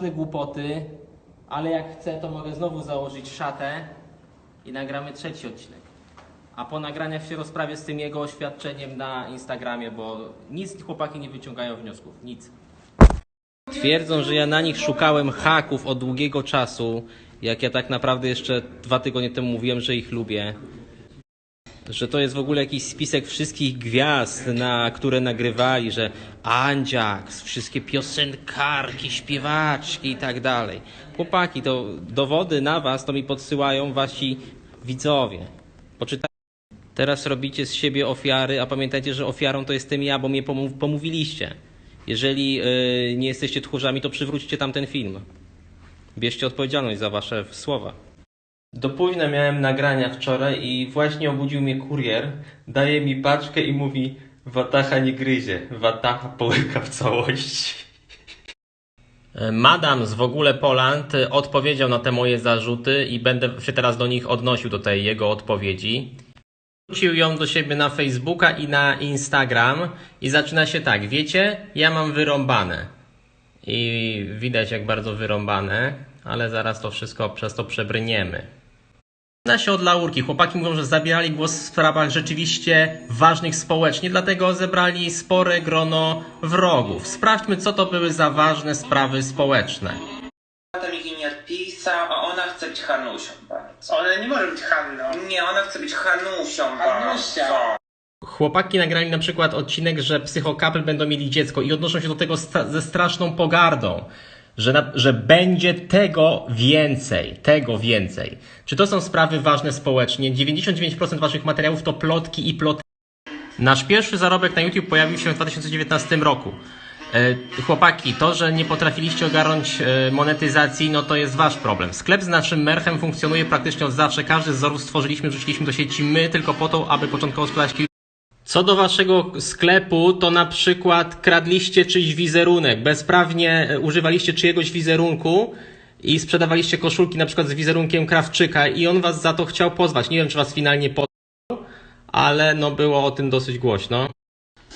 głupoty, ale jak chcę, to mogę znowu założyć szatę i nagramy trzeci odcinek. A po nagraniach się rozprawię z tym jego oświadczeniem na Instagramie, bo nic chłopaki nie wyciągają wniosków, nic. Twierdzą, że ja na nich szukałem haków od długiego czasu, jak ja tak naprawdę jeszcze dwa tygodnie temu mówiłem, że ich lubię. Że to jest w ogóle jakiś spisek wszystkich gwiazd, na które nagrywali, że Andziaks, wszystkie piosenkarki, śpiewaczki i tak dalej. Chłopaki, to dowody na was to mi podsyłają wasi widzowie. Poczytaj. Teraz robicie z siebie ofiary, a pamiętajcie, że ofiarą to jestem ja, bo mnie pomów- pomówiliście. Jeżeli yy, nie jesteście tchórzami, to przywróćcie tamten film. Bierzcie odpowiedzialność za wasze słowa. Do późna miałem nagrania wczoraj i właśnie obudził mnie kurier. Daje mi paczkę i mówi Watacha nie gryzie, Watacha połyka w całości. Madam z w ogóle Poland odpowiedział na te moje zarzuty i będę się teraz do nich odnosił, do tej jego odpowiedzi. Wrócił ją do siebie na Facebooka i na Instagram i zaczyna się tak, wiecie, ja mam wyrąbane. I widać jak bardzo wyrąbane, ale zaraz to wszystko przez to przebrniemy. Zaczyna się od laurki. Chłopaki mówią, że zabierali głos w sprawach rzeczywiście ważnych społecznie, dlatego zebrali spore grono wrogów. Sprawdźmy, co to były za ważne sprawy społeczne. Ich odpisał, a ona chce być Hanusią bardzo. Ona nie może być Hanną. Nie, ona chce być Hanusią Hanusia. bardzo. Chłopaki nagrali na przykład odcinek, że psychokapel będą mieli dziecko i odnoszą się do tego sta- ze straszną pogardą. Że, na, że będzie tego więcej, tego więcej. Czy to są sprawy ważne społecznie? 99% waszych materiałów to plotki i ploty. Nasz pierwszy zarobek na YouTube pojawił się w 2019 roku. E, Chłopaki, to, że nie potrafiliście ogarnąć e, monetyzacji, no to jest wasz problem. Sklep z naszym merchem funkcjonuje praktycznie od zawsze. Każdy z wzorów stworzyliśmy, wrzuciliśmy do sieci my, tylko po to, aby początkowo sprzedać kilka co do waszego sklepu, to na przykład kradliście czyjś wizerunek, bezprawnie e, używaliście czyjegoś wizerunku i sprzedawaliście koszulki na przykład z wizerunkiem Krawczyka i on was za to chciał pozwać. Nie wiem, czy was finalnie pozwał, ale no było o tym dosyć głośno.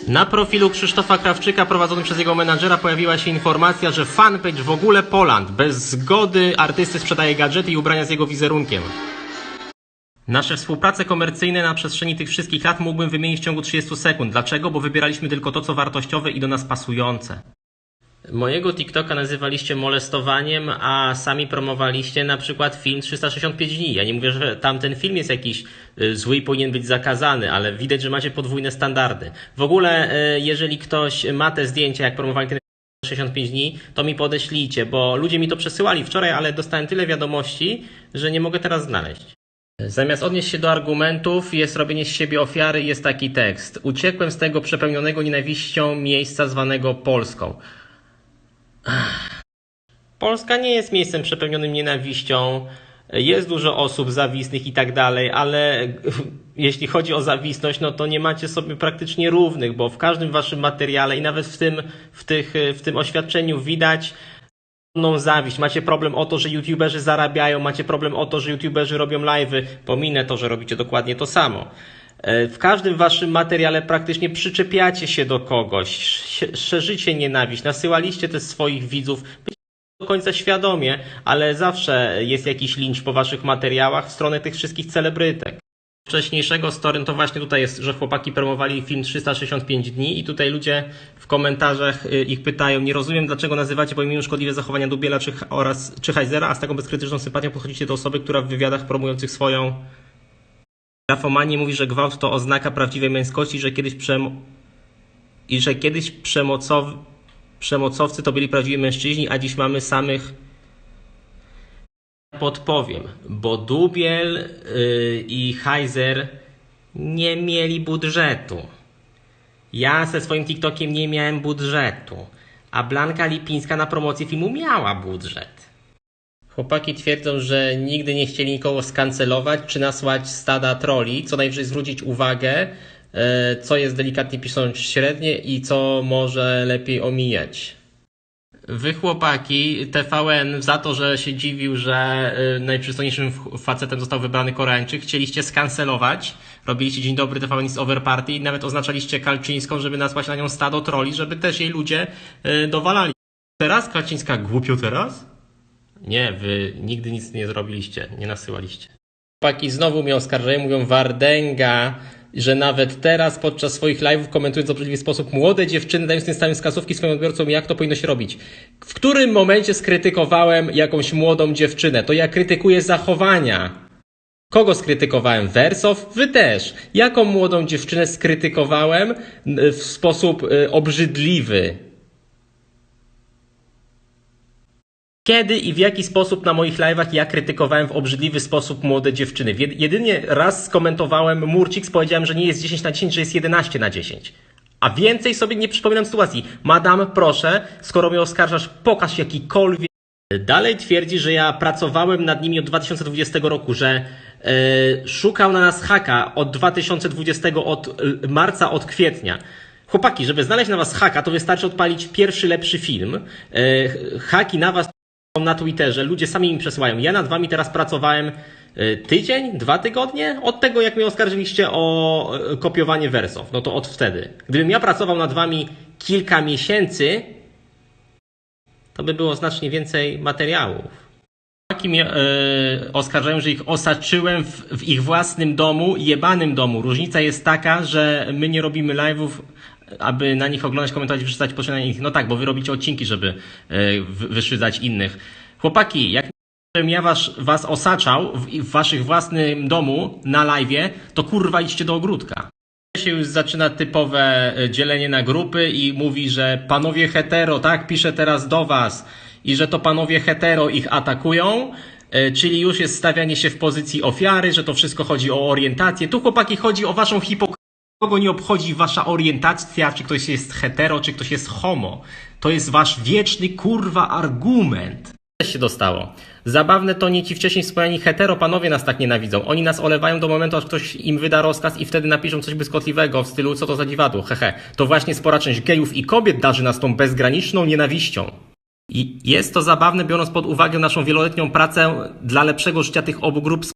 Na profilu Krzysztofa Krawczyka prowadzonym przez jego menadżera pojawiła się informacja, że fanpage w ogóle Poland bez zgody artysty sprzedaje gadżety i ubrania z jego wizerunkiem. Nasze współprace komercyjne na przestrzeni tych wszystkich lat mógłbym wymienić w ciągu 30 sekund. Dlaczego? Bo wybieraliśmy tylko to, co wartościowe i do nas pasujące. Mojego TikToka nazywaliście molestowaniem, a sami promowaliście na przykład film 365 dni. Ja nie mówię, że tamten film jest jakiś y, zły i powinien być zakazany, ale widać, że macie podwójne standardy. W ogóle, y, jeżeli ktoś ma te zdjęcia, jak promowali ten 65 dni, to mi podeślijcie, bo ludzie mi to przesyłali wczoraj, ale dostałem tyle wiadomości, że nie mogę teraz znaleźć. Zamiast odnieść się do argumentów, jest robienie z siebie ofiary, jest taki tekst. Uciekłem z tego przepełnionego nienawiścią miejsca zwanego Polską. Polska nie jest miejscem przepełnionym nienawiścią. Jest dużo osób zawistnych i tak dalej, ale jeśli chodzi o zawistność, no to nie macie sobie praktycznie równych, bo w każdym waszym materiale i nawet w tym, w tych, w tym oświadczeniu widać ogromną zawiść. Macie problem o to, że youtuberzy zarabiają, macie problem o to, że youtuberzy robią live'y. Pominę to, że robicie dokładnie to samo. E, W każdym waszym materiale praktycznie przyczepiacie się do kogoś, sz- szerzycie nienawiść, nasyłaliście też swoich widzów. Do końca świadomie, ale zawsze jest jakiś lincz po waszych materiałach w stronę tych wszystkich celebrytek. Wcześniejszego story to właśnie tutaj jest, że chłopaki promowali film 365 dni i tutaj ludzie w komentarzach y, ich pytają, nie rozumiem dlaczego nazywacie po imieniu szkodliwe zachowania Dubiela czy, oraz, czy Heizera, a z taką bezkrytyczną sympatią podchodzicie do osoby, która w wywiadach promujących swoją grafomanię mówi, że gwałt to oznaka prawdziwej męskości, że kiedyś i że kiedyś przemocow... przemocowcy to byli prawdziwi mężczyźni, a dziś mamy samych podpowiem, bo Dubiel yy, i Heiser nie mieli budżetu. Ja ze swoim TikTokiem nie miałem budżetu, a Blanka Lipińska na promocję filmu miała budżet. Chłopaki twierdzą, że nigdy nie chcieli nikogo skancelować czy nasłać stada troli, co najwyżej zwrócić uwagę, e, co jest delikatnie pisząc średnie i co może lepiej omijać. Wy chłopaki, TVN za to, że się dziwił, że y, najprzystojniejszym facetem został wybrany Koreańczyk, chcieliście skancelować, robiliście Dzień Dobry TVN is over party i nawet oznaczaliście Kalczyńską, żeby nasłać na nią stado troli, żeby też jej ludzie y, dowalali. Teraz Kaczyńska głupio teraz? Nie, wy nigdy nic nie zrobiliście, nie nasyłaliście. Chłopaki znowu mnie oskarżają, mówią Wardęga, że nawet teraz podczas swoich live'ów komentując w obrzydliwy sposób młode dziewczyny dają z tym samym swoim odbiorcom, jak to powinno się robić. W którym momencie skrytykowałem jakąś młodą dziewczynę? To ja krytykuję zachowania. Kogo skrytykowałem? Wersow? Wy też. Jaką młodą dziewczynę skrytykowałem w sposób y, obrzydliwy? Kiedy i w jaki sposób na moich live'ach ja krytykowałem w obrzydliwy sposób młode dziewczyny? Jed- Jedynie raz skomentowałem Murcik, powiedziałem, że nie jest 10 na 10, że jest 11 na 10. A więcej sobie nie przypominam sytuacji. Madam, proszę, skoro mnie oskarżasz, pokaż jakikolwiek Dalej twierdzi, że ja pracowałem nad nimi od 2020 roku, że e, szukał na nas haka od 2020 od e, marca, od kwietnia. Chłopaki, żeby znaleźć na was haka, to wystarczy odpalić pierwszy lepszy film. E, haki na was na Twitterze, ludzie sami mi przesyłają. Ja nad wami teraz pracowałem e, tydzień, dwa tygodnie od tego, jak mnie oskarżyliście o e, kopiowanie wersów. No to od wtedy. Gdybym ja pracował nad wami kilka miesięcy, to by było znacznie więcej materiałów. Chłopaki mnie e, oskarżają, że ich osaczyłem w, w ich własnym domu, jebanym domu. Różnica jest taka, że my nie robimy live'ów, aby na nich oglądać, komentować, wyszydzać poczynania innych. No tak, bo wy robicie odcinki, żeby wy- wyszydzać innych. Chłopaki, jak ja was, was osaczał w, w waszych własnym domu na live'ie, to kurwa idźcie do ogródka się już zaczyna typowe e, dzielenie na grupy i mówi, że panowie hetero, tak, piszę teraz do was i że to panowie hetero ich atakują, e, czyli już jest stawianie się w pozycji ofiary, że to wszystko chodzi o orientację. Tu chłopaki chodzi o waszą hipokryzję. Kogo nie obchodzi wasza orientacja, czy ktoś jest hetero, czy ktoś jest homo. To jest wasz wieczny kurwa argument. Też się dostało. Zabawne to nie ci wcześniej wspomniani hetero panowie nas tak nienawidzą. Oni nas olewają do momentu, aż ktoś im wyda rozkaz i wtedy napiszą coś błyskotliwego w stylu co to za dziwadło, hehe. To właśnie spora część gejów i kobiet darzy nas tą bezgraniczną nienawiścią. Jest to zabawne, biorąc pod uwagę naszą wieloletnią pracę dla lepszego życia tych obu grup